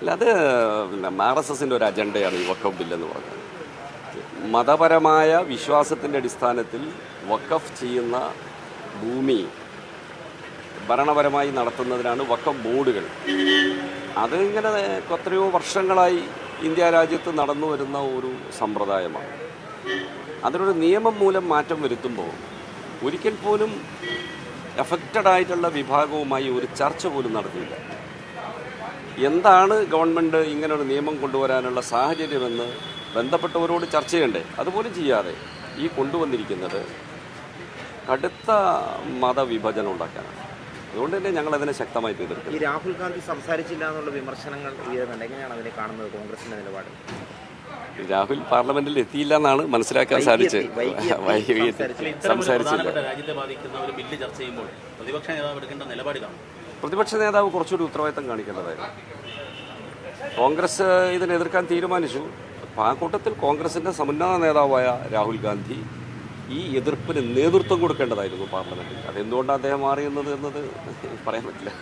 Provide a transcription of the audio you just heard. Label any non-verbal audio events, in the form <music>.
അല്ല അത് R S എസിന്റെ ഒരു അജണ്ടയാണ് ഈ വക്കഫ് ബില്ലെന്ന് പറഞ്ഞത്. മതപരമായ വിശ്വാസത്തിന്റെ അടിസ്ഥാനത്തിൽ വക്കഫ് ചെയ്യുന്ന ഭൂമി ഭരണപരമായി നടത്തുന്നതിനാണ് വക്കഫ് ബോർഡുകൾ. അത് ഇങ്ങനെ എത്രയോ വർഷങ്ങളായി ഇന്ത്യ രാജ്യത്ത് നടന്നു വരുന്ന ഒരു സമ്പ്രദായമാണ്. അതിനൊരു നിയമം മൂലം മാറ്റം വരുത്തുമ്പോൾ ഒരിക്കൽ പോലും എഫക്റ്റഡ് ആയിട്ടുള്ള വിഭാഗവുമായി ഒരു ചർച്ച പോലും നടത്തിയില്ല എന്താണ് ഗവൺമെന്റ് ഇങ്ങനൊരു നിയമം കൊണ്ടുവരാനുള്ള സാഹചര്യമെന്ന് ബന്ധപ്പെട്ടവരോട് ചർച്ച ചെയ്യണ്ടേ? അതുപോലും ചെയ്യാതെ ഈ കൊണ്ടുവന്നിരിക്കുന്നത് കടുത്ത മതവിഭജനം ഉണ്ടാക്കാനാണ്. അതുകൊണ്ട് തന്നെ ഞങ്ങൾ അതിനെ ശക്തമായി എതിർക്കും ഈ രാഹുൽ ഗാന്ധി സംസാരിച്ചില്ല എന്നുള്ള വിമർശനങ്ങൾ എങ്ങനെയാണ് അതിനെ കാണുന്നത് കോൺഗ്രസിന്റെ നിലപാട്? രാഹുൽ പാർലമെന്റിൽ എത്തിയില്ല എന്നാണ് മനസ്സിലാക്കാൻ സാധിച്ചത്. <laughs> സംസാരിച്ചില്ല. രാജ്യത്തെ ബാധിക്കുന്ന ഒരു ബില്ല് ചർച്ച ചെയ്യുമ്പോൾ പ്രതിപക്ഷ നേതാവ് എടുക്കേണ്ട നിലപാട് കാണും പ്രതിപക്ഷ നേതാവ് കുറച്ചുകൂടി ഉത്തരവാദിത്തം കാണിക്കേണ്ടതായിരുന്നു. കോൺഗ്രസ് ഇതിനെ എതിർക്കാൻ തീരുമാനിച്ചു. ആ കൂട്ടത്തിൽ കോൺഗ്രസിന്റെ സമുന്നത നേതാവായ രാഹുൽ ഗാന്ധി ഈ എതിർപ്പിന് നേതൃത്വം കൊടുക്കേണ്ടതായിരുന്നു പാർലമെന്റിൽ അതെന്തുകൊണ്ടാണ് അദ്ദേഹം മാറിയെന്നത് എന്നത് പറയാൻ പറ്റില്ല.